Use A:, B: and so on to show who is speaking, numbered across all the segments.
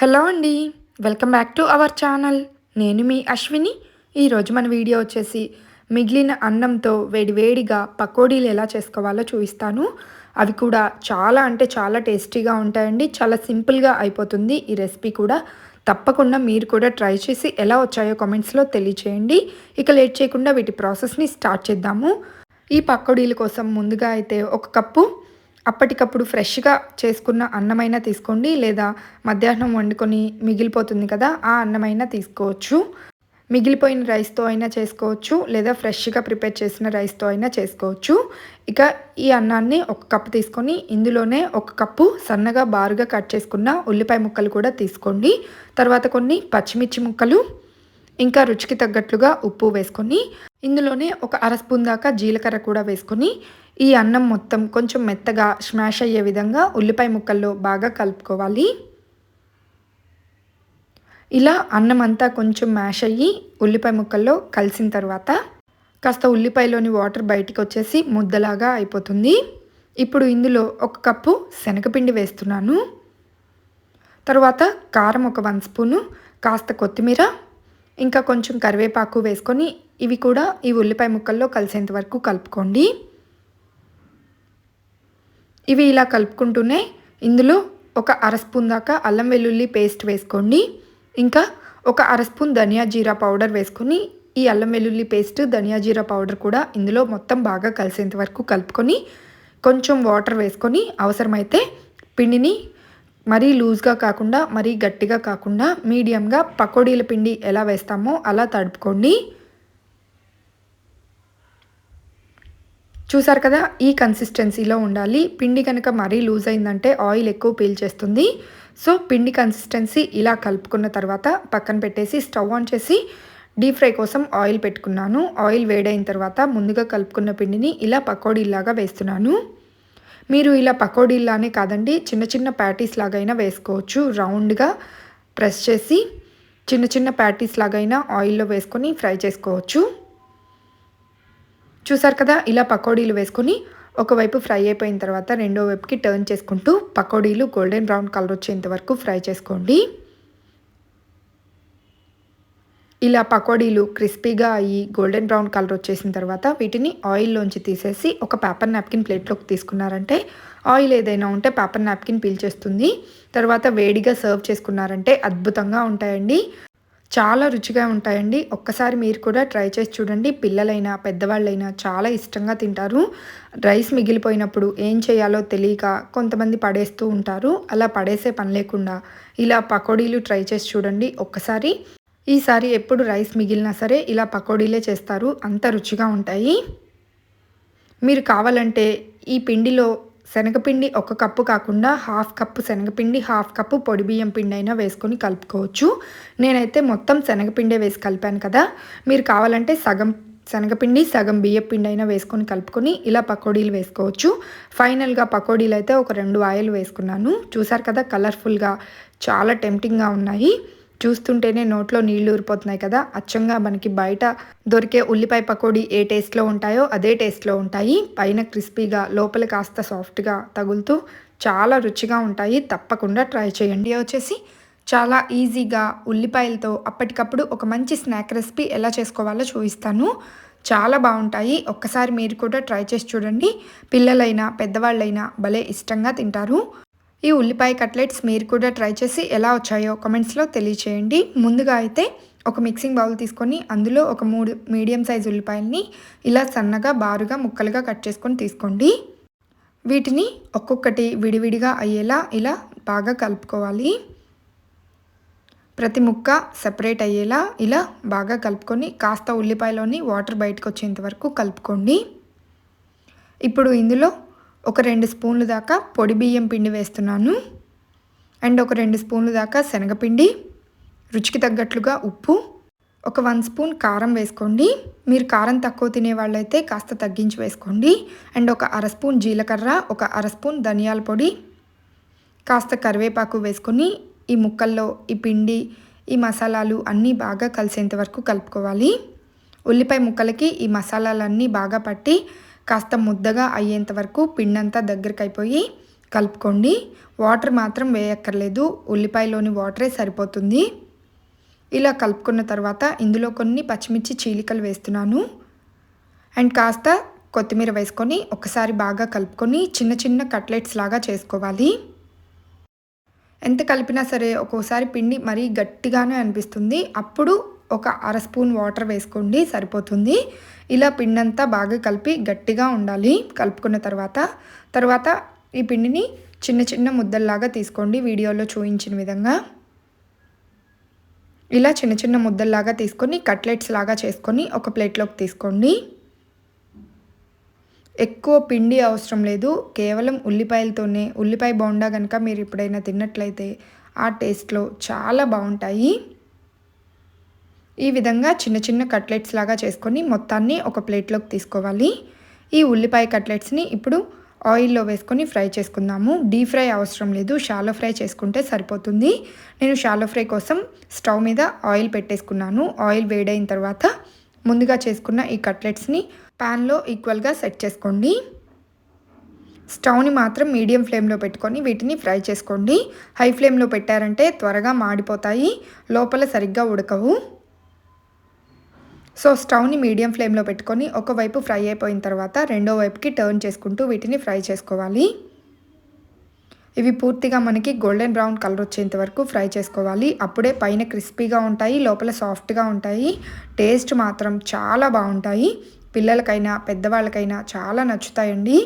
A: Hello అండి welcome back to our channel. నేను మీ అశ్విని. ఈరోజు మన వీడియో వచ్చేసి మిగిలిన అన్నంతో వేడివేడిగా పకోడీలు ఎలా చేసుకోవాలో చూపిస్తాను. అవి కూడా చాలా అంటే చాలా టేస్టీగా ఉంటాయండి. చాలా సింపుల్గా అయిపోతుంది ఈ రెసిపీ కూడా. తప్పకుండా మీరు కూడా ట్రై చేసి ఎలా వచ్చాయో కామెంట్స్లో తెలియచేయండి. ఇక లేట్ చేయకుండా వీటి ప్రాసెస్ని స్టార్ట్ చేద్దాము. ఈ పకోడీల కోసం ముందుగా అయితే ఒక కప్పు అప్పటికప్పుడు ఫ్రెష్గా చేసుకున్న అన్నమైనా తీసుకోండి లేదా మధ్యాహ్నం వండుకొని మిగిలిపోతుంది కదా ఆ అన్నమైనా తీసుకోవచ్చు. మిగిలిపోయిన రైస్తో అయినా చేసుకోవచ్చు లేదా ఫ్రెష్గా ప్రిపేర్ చేసిన రైస్తో అయినా చేసుకోవచ్చు. ఇక ఈ అన్నాన్ని ఒక కప్పు తీసుకొని ఇందులోనే ఒక కప్పు సన్నగా బారుగా కట్ చేసుకున్న ఉల్లిపాయ ముక్కలు కూడా తీసుకోండి. తర్వాత కొన్ని పచ్చిమిర్చి ముక్కలు ఇంకా రుచికి తగ్గట్లుగా ఉప్పు వేసుకొని ఇందులోనే ఒక అర స్పూన్ దాకా జీలకర్ర కూడా వేసుకొని ఈ అన్నం మొత్తం కొంచెం మెత్తగా స్మాష్ అయ్యే విధంగా ఉల్లిపాయ ముక్కల్లో బాగా కలుపుకోవాలి. ఇలా అన్నం అంతా కొంచెం మ్యాష్ అయ్యి ఉల్లిపాయ ముక్కల్లో కలిసిన తర్వాత కాస్త ఉల్లిపాయలోని వాటర్ బయటికి వచ్చేసి ముద్దలాగా అయిపోతుంది. ఇప్పుడు ఇందులో ఒక కప్పు శనగపిండి వేస్తున్నాను. తర్వాత కారం ఒక వన్ స్పూను కాస్త కొత్తిమీర ఇంకా కొంచెం కరివేపాకు వేసుకొని ఇవి కూడా ఈ ఉల్లిపాయ ముక్కల్లో కలిసేంత వరకు కలుపుకోండి. ఇవి ఇలా కలుపుకుంటూనే ఇందులో ఒక అర స్పూన్ దాకా అల్లం వెల్లుల్లి పేస్ట్ వేసుకోండి. ఇంకా ఒక అర స్పూన్ ధనియా జీరా పౌడర్ వేసుకొని ఈ అల్లం వెల్లుల్లి పేస్ట్ ధనియా జీరా పౌడర్ కూడా ఇందులో మొత్తం బాగా కలిసేంత వరకు కలుపుకొని కొంచెం వాటర్ వేసుకొని అవసరమైతే పిండిని మరీ లూజ్గా కాకుండా మరీ గట్టిగా కాకుండా మీడియంగా పకోడీల పిండి ఎలా వేస్తామో అలా తడుపుకోండి. చూసారు కదా ఈ కన్సిస్టెన్సీలో ఉండాలి. పిండి కనుక మరీ లూజ్ అయిందంటే ఆయిల్ ఎక్కువ పీల్చేస్తుంది సో పిండి కన్సిస్టెన్సీ ఇలా కలుపుకున్న తర్వాత పక్కన పెట్టేసి స్టవ్ ఆన్ చేసి డీప్ ఫ్రై కోసం ఆయిల్ పెట్టుకున్నాను. ఆయిల్ వేడైన తర్వాత ముందుగా కలుపుకున్న పిండిని ఇలా పకోడీలాగా వేస్తున్నాను. మీరు ఇలా పకోడీలానే కాదండి చిన్న చిన్న ప్యాటీస్ లాగైనా వేసుకోవచ్చు. రౌండ్గా ప్రెస్ చేసి చిన్న చిన్న ప్యాటీస్ లాగైనా ఆయిల్లో వేసుకొని ఫ్రై చేసుకోవచ్చు. చూసారు కదా ఇలా పకోడీలు వేసుకొని ఒకవైపు ఫ్రై అయిపోయిన తర్వాత రెండో వైపుకి టర్న్ చేసుకుంటూ పకోడీలు గోల్డెన్ బ్రౌన్ కలర్ వచ్చేంత వరకు ఫ్రై చేసుకోండి. ఇలా పకోడీలు క్రిస్పీగా అయ్యి గోల్డెన్ బ్రౌన్ కలర్ వచ్చేసిన తర్వాత వీటిని ఆయిల్లోంచి తీసేసి ఒక పేపర్ నాప్కిన్ ప్లేట్లోకి తీసుకున్నారంటే ఆయిల్ ఏదైనా ఉంటే పేపర్ నాప్కిన్ పీల్చేస్తుంది తర్వాత వేడిగా సర్వ్ చేసుకున్నారంటే అద్భుతంగా ఉంటాయండి. చాలా రుచిగా ఉంటాయండి. ఒక్కసారి మీరు కూడా ట్రై చేసి చూడండి. పిల్లలైనా పెద్దవాళ్ళైనా చాలా ఇష్టంగా తింటారు. రైస్ మిగిలిపోయినప్పుడు ఏం చేయాలో తెలియక కొంతమంది పడేస్తూ ఉంటారు. అలా పడేసే పని లేకుండా ఇలా పకోడీలు ట్రై చేసి చూడండి. ఒక్కసారి ఈసారి ఎప్పుడు రైస్ మిగిలినా సరే ఇలా పకోడీలే చేస్తారు. అంత రుచిగా ఉంటాయి. మీరు కావాలంటే ఈ పిండిలో శనగపిండి ఒక కప్పు కాకుండా హాఫ్ కప్పు శనగపిండి హాఫ్ కప్పు పొడి బియ్యం పిండి అయినా వేసుకొని కలుపుకోవచ్చు. నేనైతే మొత్తం శనగపిండే వేసి కలిపాను కదా. మీరు కావాలంటే సగం శనగపిండి సగం బియ్యం పిండి అయినా వేసుకొని కలుపుకొని ఇలా పకోడీలు వేసుకోవచ్చు. ఫైనల్గా పకోడీలు అయితే ఒక రెండు ఆయిల్ వేసుకున్నాను. చూసారు కదా కలర్ఫుల్గా చాలా టెంప్టింగ్గా ఉన్నాయి. చూస్తుంటేనే నోట్లో నీళ్ళు ఊరిపోతున్నాయి కదా. అచ్చంగా మనకి బయట దొరికే ఉల్లిపాయ పకోడీ ఏ టేస్ట్లో ఉంటాయో అదే టేస్ట్లో ఉంటాయి. పైన క్రిస్పీగా లోపల కాస్త సాఫ్ట్గా తగులుతూ చాలా రుచిగా ఉంటాయి. తప్పకుండా ట్రై చేయండి. వచ్చేసి చాలా ఈజీగా ఉల్లిపాయలతో అప్పటికప్పుడు ఒక మంచి స్నాక్ రెసిపీ ఎలా చేసుకోవాలో చూపిస్తాను. చాలా బాగుంటాయి. ఒక్కసారి మీరు కూడా ట్రై చేసి చూడండి. పిల్లలైనా పెద్దవాళ్ళైనా భలే ఇష్టంగా తింటారు. ఈ ఉల్లిపాయ కట్లెట్స్ మీరు కూడా ట్రై చేసి ఎలా వచ్చాయో కమెంట్స్లో తెలియచేయండి. ముందుగా అయితే ఒక మిక్సింగ్ బౌల్ తీసుకొని అందులో ఒక మూడు మీడియం సైజ్ ఉల్లిపాయల్ని ఇలా సన్నగా బారుగా ముక్కలుగా కట్ చేసుకొని తీసుకోండి. వీటిని ఒక్కొక్కటి విడివిడిగా అయ్యేలా ఇలా బాగా కలుపుకోవాలి. ప్రతి ముక్క సపరేట్ అయ్యేలా ఇలా బాగా కలుపుకొని కాస్త ఉల్లిపాయలోని వాటర్ బయటకు వచ్చేంత వరకు కలుపుకోండి. ఇప్పుడు ఇందులో ఒక రెండు స్పూన్లు దాకా పొడి బియ్యం పిండి వేస్తున్నాను. అండ్ ఒక రెండు స్పూన్లు దాకా శనగపిండి రుచికి తగ్గట్లుగా ఉప్పు ఒక వన్ స్పూన్ కారం వేసుకోండి. మీరు కారం తక్కువ తినే వాళ్ళైతే కాస్త తగ్గించి వేసుకోండి. అండ్ ఒక అర స్పూన్ జీలకర్ర ఒక అర స్పూన్ ధనియాల పొడి కాస్త కరివేపాకు వేసుకొని ఈ ముక్కల్లో ఈ పిండి ఈ మసాలాలు అన్నీ బాగా కలిసేంత వరకు కలుపుకోవాలి. ఉల్లిపాయ ముక్కలకి ఈ మసాలాలన్నీ బాగా పట్టి కాస్త ముద్దగా అయ్యేంత వరకు పిండంతా దగ్గరికి అయిపోయి కలుపుకోండి. వాటర్ మాత్రం వేయక్కర్లేదు. ఉల్లిపాయలోని వాటరే సరిపోతుంది. ఇలా కలుపుకున్న తర్వాత ఇందులో కొన్ని పచ్చిమిర్చి చీలికలు వేస్తున్నాను. అండ్ కాస్త కొత్తిమీర వేసుకొని ఒకసారి బాగా కలుపుకొని చిన్న చిన్న కట్లెట్స్ లాగా చేసుకోవాలి. ఎంత కలిపినా సరే ఒక్కోసారి పిండి మరీ గట్టిగానే అనిపిస్తుంది. అప్పుడు ఒక అర స్పూన్ వాటర్ వేసుకోండి సరిపోతుంది. ఇలా పిండి అంతా బాగా కలిపి గట్టిగా ఉండాలి. కలుపుకున్న తర్వాత తర్వాత ఈ పిండిని చిన్న చిన్న ముద్దల్లాగా తీసుకోండి వీడియోలో చూపించిన విధంగా. ఇలా చిన్న చిన్న ముద్దల్లాగా తీసుకొని కట్లెట్స్ లాగా చేసుకొని ఒక ప్లేట్లోకి తీసుకోండి. ఎక్కువ పిండి అవసరం లేదు. కేవలం ఉల్లిపాయలతోనే ఉల్లిపాయ బోండా కనుక మీరు ఎప్పుడైనా తిన్నట్లయితే ఆ టేస్ట్లో చాలా బాగుంటాయి. ఈ విధంగా చిన్న చిన్న కట్లెట్స్ లాగా చేసుకొని మొత్తాన్ని ఒక ప్లేట్లోకి తీసుకోవాలి. ఈ ఉల్లిపాయ కట్లెట్స్ని ఇప్పుడు ఆయిల్లో వేసుకొని ఫ్రై చేసుకుందాము. డీప్ ఫ్రై అవసరం లేదు. షాలో ఫ్రై చేసుకుంటే సరిపోతుంది. నేను షాలో ఫ్రై కోసం స్టవ్ మీద ఆయిల్ పెట్టేసుకున్నాను. ఆయిల్ వేడైన తర్వాత ముందుగా చేసుకున్న ఈ కట్లెట్స్ని ప్యాన్లో ఈక్వల్గా సెట్ చేసుకోండి. స్టవ్ని మాత్రం మీడియం ఫ్లేమ్లో పెట్టుకొని వీటిని ఫ్రై చేసుకోండి. హై ఫ్లేమ్లో పెట్టారంటే త్వరగా మాడిపోతాయి. లోపల సరిగ్గా ఉడకవు. సో స్టవ్ని మీడియం ఫ్లేమ్లో పెట్టుకొని ఒకవైపు ఫ్రై అయిపోయిన తర్వాత రెండో వైపుకి టర్న్ చేసుకుంటూ వీటిని ఫ్రై చేసుకోవాలి. ఇవి పూర్తిగా మనకి గోల్డెన్ బ్రౌన్ కలర్ వచ్చేంత వరకు ఫ్రై చేసుకోవాలి. అప్పుడే పైన క్రిస్పీగా ఉంటాయి లోపల సాఫ్ట్గా ఉంటాయి. టేస్ట్ మాత్రం చాలా బాగుంటాయి. పిల్లలకైనా పెద్దవాళ్ళకైనా చాలా నచ్చుతాయండి.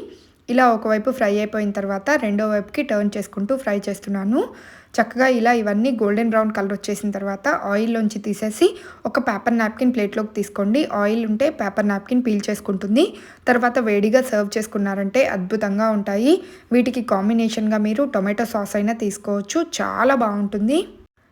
A: ఇలా ఒకవైపు ఫ్రై అయిపోయిన తర్వాత రెండో వైపుకి టర్న్ చేసుకుంటూ ఫ్రై చేస్తున్నాను. చక్కగా ఇలా ఇవన్నీ గోల్డెన్ బ్రౌన్ కలర్ వచ్చేసిన తర్వాత ఆయిల్లోంచి తీసేసి ఒక పేపర్ నాప్కిన్ ప్లేట్లోకి తీసుకోండి. ఆయిల్ ఉంటే పేపర్ నాప్కిన్ పీల్ చేసుకుంటుంది. తర్వాత వేడిగా సర్వ్ చేసుకున్నారంటే అద్భుతంగా ఉంటాయి. వీటికి కాంబినేషన్గా మీరు టొమాటో సాస్ అయినా తీసుకోవచ్చు. చాలా బాగుంటుంది.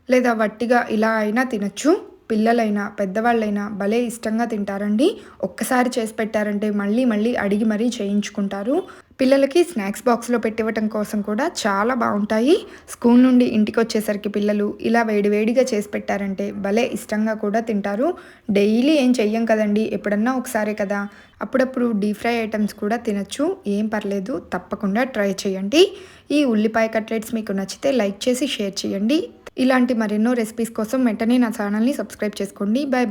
A: లేదా వట్టిగా ఇలా అయినా తినచ్చు. పిల్లలైనా పెద్దవాళ్ళైనా భలే ఇష్టంగా తింటారండి. ఒక్కసారి చేసి పెట్టారంటే మళ్ళీ మళ్ళీ అడిగి మరీ చేయించుకుంటారు. పిల్లలకి స్నాక్స్ బాక్స్లో పెట్టివ్వటం కోసం కూడా చాలా బాగుంటాయి స్కూల్ నుండి ఇంటికి వచ్చేసరికి పిల్లలు ఇలా వేడివేడిగా చేసి పెట్టారంటే భలే ఇష్టంగా కూడా తింటారు. డైలీ ఏం చెయ్యం కదండి ఎప్పుడన్నా ఒకసారే కదా. అప్పుడప్పుడు డీప్ ఫ్రై ఐటమ్స్ కూడా తినచ్చు. ఏం పర్లేదు తప్పకుండా ట్రై చేయండి. ఈ ఉల్లిపాయ కట్లెట్స్ మీకు నచ్చితే లైక్ చేసి షేర్ చేయండి. ఇలాంటి మరెన్నో రెసిపీస్ కోసం వెంటనే నా ఛానల్ని సబ్స్క్రైబ్ చేసుకోండి. Bye bye